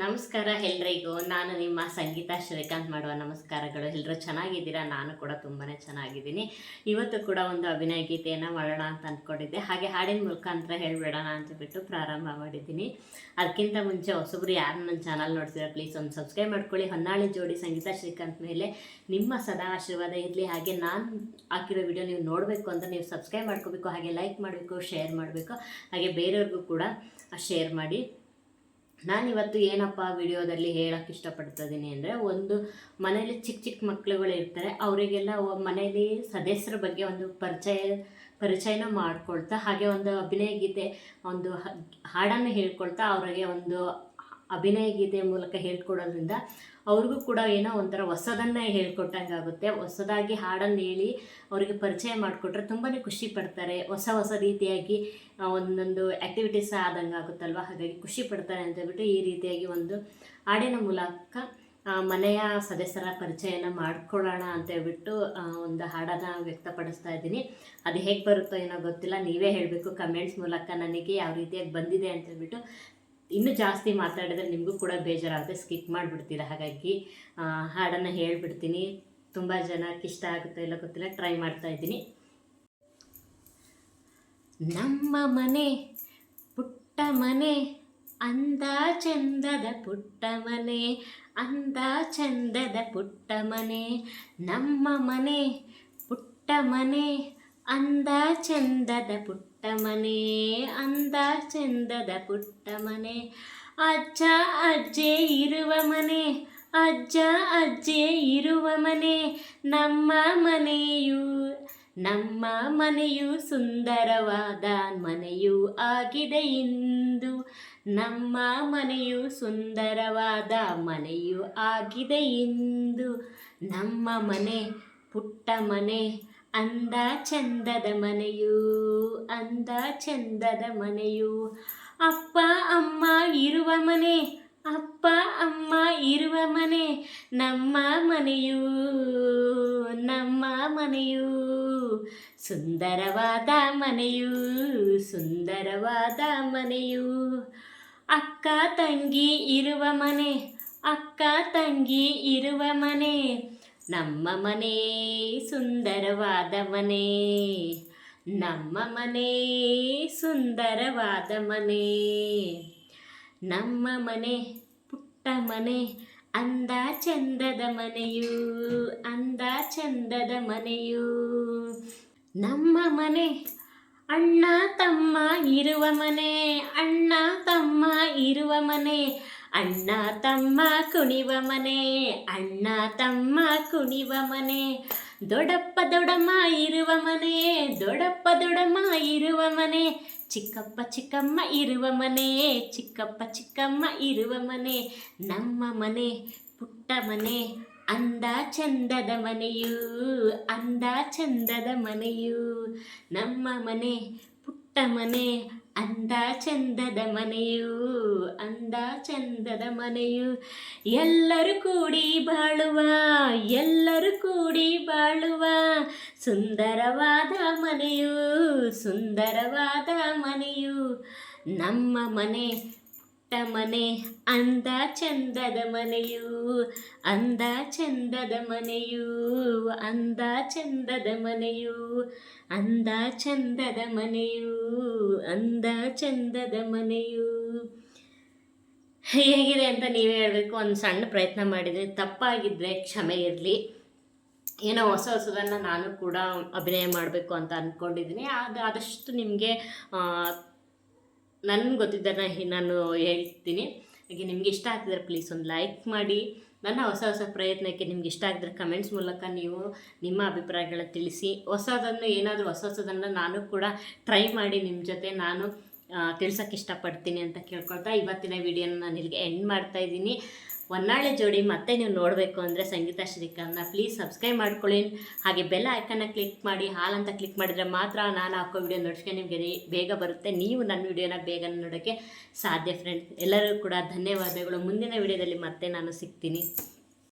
ನಮಸ್ಕಾರ ಎಲ್ರಿಗೂ. ನಾನು ನಿಮ್ಮ ಸಂಗೀತ ಶ್ರೀಕಾಂತ್ ಮಾಡುವ ನಮಸ್ಕಾರಗಳು. ಎಲ್ಲರೂ ಚೆನ್ನಾಗಿದ್ದೀರಾ? ನಾನು ಕೂಡ ತುಂಬಾ ಚೆನ್ನಾಗಿದ್ದೀನಿ. ಇವತ್ತು ಕೂಡ ಒಂದು ಅಭಿನಯ ಗೀತೆಯನ್ನು ಮಾಡೋಣ ಅಂತ ಅಂದ್ಕೊಂಡಿದ್ದೆ ಹಾಗೆ ಹಾಡಿನ ಮುಖಾಂತರ ಹೇಳಿಬಿಡೋಣ ಅಂತ ಬಿಟ್ಟು ಪ್ರಾರಂಭ ಮಾಡಿದ್ದೀನಿ. ಅದಕ್ಕಿಂತ ಮುಂಚೆ ಹೊಸಬ್ರು ಯಾರು ನನ್ನ ಚಾನಲ್ ನೋಡ್ತೀರಾ, ಪ್ಲೀಸ್ ಒಂದು ಸಬ್ಸ್ಕ್ರೈಬ್ ಮಾಡ್ಕೊಳ್ಳಿ. ಹೊನ್ನಾಳಿ ಜೋಡಿ ಸಂಗೀತ ಶ್ರೀಕಾಂತ್ ಮೇಲೆ ನಿಮ್ಮ ಸದಾ ಆಶೀರ್ವಾದ ಇರಲಿ. ಹಾಗೆ ನಾನು ಹಾಕಿರೋ ವಿಡಿಯೋ ನೀವು ನೋಡಬೇಕು ಅಂತ ನೀವು ಸಬ್ಸ್ಕ್ರೈಬ್ ಮಾಡ್ಕೋಬೇಕು. ಹಾಗೆ ಲೈಕ್ ಮಾಡಬೇಕು, ಶೇರ್ ಮಾಡಬೇಕು. ಹಾಗೆ ಬೇರೆಯವ್ರಿಗೂ ಕೂಡ ಶೇರ್ ಮಾಡಿ. ನಾನಿವತ್ತು ಏನಪ್ಪ ವಿಡಿಯೋದಲ್ಲಿ ಹೇಳಕ್ಕೆ ಇಷ್ಟಪಡ್ತಿದ್ದೀನಿ ಅಂದರೆ ಒಂದು ಮನೇಲಿ ಚಿಕ್ಕ ಚಿಕ್ಕ ಮಕ್ಕಳುಗಳು ಇರ್ತಾರೆ, ಅವರಿಗೆಲ್ಲ ಮನೇಲಿ ಸದಸ್ಯರ ಬಗ್ಗೆ ಒಂದು ಪರಿಚಯ, ಪರಿಚಯನ ಮಾಡ್ಕೊಳ್ತಾ, ಹಾಗೆ ಒಂದು ಅಭಿನಯ ಗೀತೆ ಒಂದು ಹಾಡನ್ನು ಹೇಳ್ಕೊಳ್ತಾ ಅವರಿಗೆ ಒಂದು ಅಭಿನಯ ಗೀತೆ ಮೂಲಕ ಹೇಳ್ಕೊಡೋದ್ರಿಂದ ಅವ್ರಿಗೂ ಕೂಡ ಏನೋ ಒಂಥರ ಹೊಸದನ್ನು ಹೇಳ್ಕೊಟ್ಟಂಗೆ ಆಗುತ್ತೆ. ಹೊಸದಾಗಿ ಹಾಡನ್ನು ಹೇಳಿ ಅವರಿಗೆ ಪರಿಚಯ ಮಾಡಿಕೊಟ್ರೆ ತುಂಬಾ ಖುಷಿ ಪಡ್ತಾರೆ. ಹೊಸ ಹೊಸ ರೀತಿಯಾಗಿ ಒಂದೊಂದು ಆ್ಯಕ್ಟಿವಿಟೀಸ್ ಆದಂಗೆ ಆಗುತ್ತಲ್ವ? ಹಾಗಾಗಿ ಖುಷಿ ಪಡ್ತಾರೆ ಅಂತ ಹೇಳ್ಬಿಟ್ಟು ಈ ರೀತಿಯಾಗಿ ಒಂದು ಹಾಡಿನ ಮೂಲಕ ಮನೆಯ ಸದಸ್ಯರ ಪರಿಚಯನ ಮಾಡ್ಕೊಳ್ಳೋಣ ಅಂತ ಹೇಳ್ಬಿಟ್ಟು ಒಂದು ಹಾಡನ್ನು ವ್ಯಕ್ತಪಡಿಸ್ತಾ ಇದ್ದೀನಿ. ಅದು ಹೇಗೆ ಬರುತ್ತೋ ಏನೋ ಗೊತ್ತಿಲ್ಲ. ನೀವೇ ಹೇಳಬೇಕು. ಕಮೆಂಟ್ಸ್ ಮೂಲಕ ನನಗೆ ಯಾವ ರೀತಿಯಾಗಿ ಬಂದಿದೆ ಅಂತ ಹೇಳ್ಬಿಟ್ಟು ಇನ್ನೂ ಜಾಸ್ತಿ ಮಾತಾಡಿದ್ರೆ ನಿಮಗೂ ಕೂಡ ಬೇಜಾರಾಗುತ್ತೆ. ಸ್ಕಿಪ್ ಮಾಡಿಬಿಡ್ತೀರ ಹಾಗಾಗಿ ಹಾಡನ್ನು ಹೇಳ್ಬಿಡ್ತೀನಿ. ತುಂಬ ಜನಕ್ಕೆ ಇಷ್ಟ ಆಗುತ್ತೋ ಇಲ್ಲ ಗೊತ್ತಿಲ್ಲ ಟ್ರೈ ಮಾಡ್ತಾ ಇದ್ದೀನಿ. ನಮ್ಮ ಮನೆ ಪುಟ್ಟ ಮನೆ, ಅಂದ ಚಂದದ ಪುಟ್ಟ ಮನೆ, ಅಂದ ಚಂದದ ಪುಟ್ಟ ಮನೆ. ನಮ್ಮ ಮನೆ ಪುಟ್ಟ ಮನೆ ಅಂದ ಚಂದದ ಪುಟ್ಟ ಮನೆ, ಅಂದ ಚಂದದ ಪುಟ್ಟ ಮನೆ. ಅಜ್ಜ ಅಜ್ಜೆ ಇರುವ ಮನೆ, ಅಜ್ಜ ಅಜ್ಜೆ ಇರುವ ಮನೆ. ನಮ್ಮ ಮನೆಯು ನಮ್ಮ ಮನೆಯು ಸುಂದರವಾದ ಮನೆಯು ಆಗಿದೆ ಇಂದು. ನಮ್ಮ ಮನೆಯು ಸುಂದರವಾದ ಮನೆಯು ಆಗಿದೆ ಇಂದು. ನಮ್ಮ ಮನೆ ಪುಟ್ಟ ಮನೆ ಅಂದ ಚಂದದ ಮನೆಯು, ಅಂದ ಚಂದದ ಮನೆಯು. ಅಪ್ಪ, ಅಮ್ಮ ಇರುವ ಮನೆ, ಅಪ್ಪ, ಅಮ್ಮ ಇರುವ ಮನೆ. ನಮ್ಮ ಮನೆಯು ನಮ್ಮ ಮನೆಯು. ಸುಂದರವಾದ ಮನೆಯು ಸುಂದರವಾದ ಮನೆಯು. ಅಕ್ಕ, ತಂಗಿ ಇರುವ ಮನೆ, ಅಕ್ಕ, ತಂಗಿ ಇರುವ ಮನೆ. ನಮ್ಮ ಮನೆ ಸುಂದರವಾದ ಮನೆ ನಮ್ಮ ಮನೆ ಸುಂದರವಾದ ಮನೆ ನಮ್ಮ ಮನೆ ಪುಟ್ಟ ಮನೆ ಅಂದ ಚಂದದ ಮನೆಯು ಅಂದ ಚಂದದ ಮನೆಯು ನಮ್ಮ ಮನೆ ಅಣ್ಣ ತಮ್ಮ ಇರುವ ಮನೆ ಅಣ್ಣ ತಮ್ಮ ಇರುವ ಮನೆ ಅಣ್ಣ ತಮ್ಮ ಕುಣಿವ ಮನೆ, ಅಣ್ಣ ತಮ್ಮ ಕುಣಿವ ಮನೆ. ದೊಡಪ್ಪ ದೊಡಮ್ಮ ಇರುವ ಮನೆ ದೊಡಪ್ಪ ದೊಡಮ್ಮ ಇರುವ ಮನೆ. ಚಿಕ್ಕಪ್ಪ ಚಿಕ್ಕಮ್ಮ ಇರುವ ಮನೆ, ಚಿಕ್ಕಪ್ಪ ಚಿಕ್ಕಮ್ಮ ಇರುವ ಮನೆ. ನಮ್ಮ ಮನೆ, ಪುಟ್ಟ ಮನೆ, ಅಂದ ಚಂದದ ಮನೆಯೂ, ಅಂದ ಚಂದದ ಮನೆಯೂ. ನಮ್ಮ ಮನೆ, ಪುಟ್ಟ ಮನೆ ಅಂದ ಚಂದದ ಮನೆಯು, ಅಂದ ಚಂದದ ಮನೆಯು. ಎಲ್ಲರೂ ಕೂಡಿ ಬಾಳುವ, ಎಲ್ಲರೂ ಕೂಡಿ ಬಾಳುವ ಸುಂದರವಾದ ಮನೆಯು ಸುಂದರವಾದ ಮನೆಯು. ನಮ್ಮ ಮನೆ ಪುಟ್ಟ ಮನೆ ಅಂದ ಚಂದದ ಮನೆಯು, ಅಂದ ಚಂದದ ಮನೆಯು, ಅಂದ ಚಂದದ ಮನೆಯು, ಅಂದ ಚಂದದ ಮನೆಯು, ಅಂದ ಚಂದದ ಮನೆಯು. ಹೇಗಿದೆ ಅಂತ ನೀವೇ ಹೇಳಬೇಕು. ಒಂದು ಸಣ್ಣ ಪ್ರಯತ್ನ ಮಾಡಿದರೆ ತಪ್ಪಾಗಿದ್ದರೆ ಕ್ಷಮೆ ಇರಲಿ. ಏನೋ ಹೊಸ ಹೊಸದನ್ನು ನಾನು ಕೂಡ ಅಭಿನಯ ಮಾಡಬೇಕು ಅಂತ ಅಂದ್ಕೊಂಡಿದ್ದೀನಿ ಅದು ಆದಷ್ಟು ನಿಮಗೆ ನನ್ಗೆ ಗೊತ್ತಿದ್ದನ್ನು ನಾನು ಹೇಳ್ತೀನಿ. ಹಾಗೆ ನಿಮ್ಗೆ ಇಷ್ಟ ಆಗ್ತಿದ್ರೆ ಪ್ಲೀಸ್ ಒಂದು ಲೈಕ್ ಮಾಡಿ. ನನ್ನ ಹೊಸ ಹೊಸ ಪ್ರಯತ್ನಕ್ಕೆ ನಿಮ್ಗೆ ಇಷ್ಟ ಆಗಿದ್ರೆ ಕಮೆಂಟ್ಸ್ ಮೂಲಕ ನೀವು ನಿಮ್ಮ ಅಭಿಪ್ರಾಯಗಳ ತಿಳಿಸಿ. ಹೊಸದನ್ನು ಏನಾದರೂ ಹೊಸ ಹೊಸದನ್ನು ನಾನು ಕೂಡ ಟ್ರೈ ಮಾಡಿ ನಿಮ್ಮ ಜೊತೆ ನಾನು ತಿಳ್ಸೋಕ್ಕೆ ಇಷ್ಟಪಡ್ತೀನಿ ಅಂತ ಕೇಳ್ಕೊಳ್ತಾ ಇವತ್ತಿನ ವಿಡಿಯೋನ ನಾನು ಇಲ್ಲಿಗೆ ಎಂಡ್ ಮಾಡ್ತಾ ಇದ್ದೀನಿ. ಹೊನ್ನಾಳೆ ಜೋಡಿ ಮತ್ತೆ ನೀವು ನೋಡಬೇಕು ಅಂದರೆ ಸಂಗೀತ ಶ್ರೀಕಾಂತ್ನ ಪ್ಲೀಸ್ ಸಬ್ಸ್ಕ್ರೈಬ್ ಮಾಡ್ಕೊಳ್ಳಿ. ಹಾಗೆ ಬೆಲ್ ಐಕನ್ನ ಕ್ಲಿಕ್ ಮಾಡಿ, ಹಾಲ್ ಅಂತ ಕ್ಲಿಕ್ ಮಾಡಿದರೆ ಮಾತ್ರ ನಾನು ಹಾಕೋ ವಿಡಿಯೋ ನೋಟಿಫಿಕೇಶನ್ ನಿಮಗೆ ಬೇಗ ಬರುತ್ತೆ. ನೀವು ನನ್ನ ವಿಡಿಯೋನ ಬೇಗ ನೋಡೋಕ್ಕೆ ಸಾಧ್ಯ ಫ್ರೆಂಡ್ಸ್ ಎಲ್ಲರಿಗೂ ಕೂಡ ಧನ್ಯವಾದಗಳು. ಮುಂದಿನ ವಿಡಿಯೋದಲ್ಲಿ ಮತ್ತೆ ನಾನು ಸಿಗ್ತೀನಿ.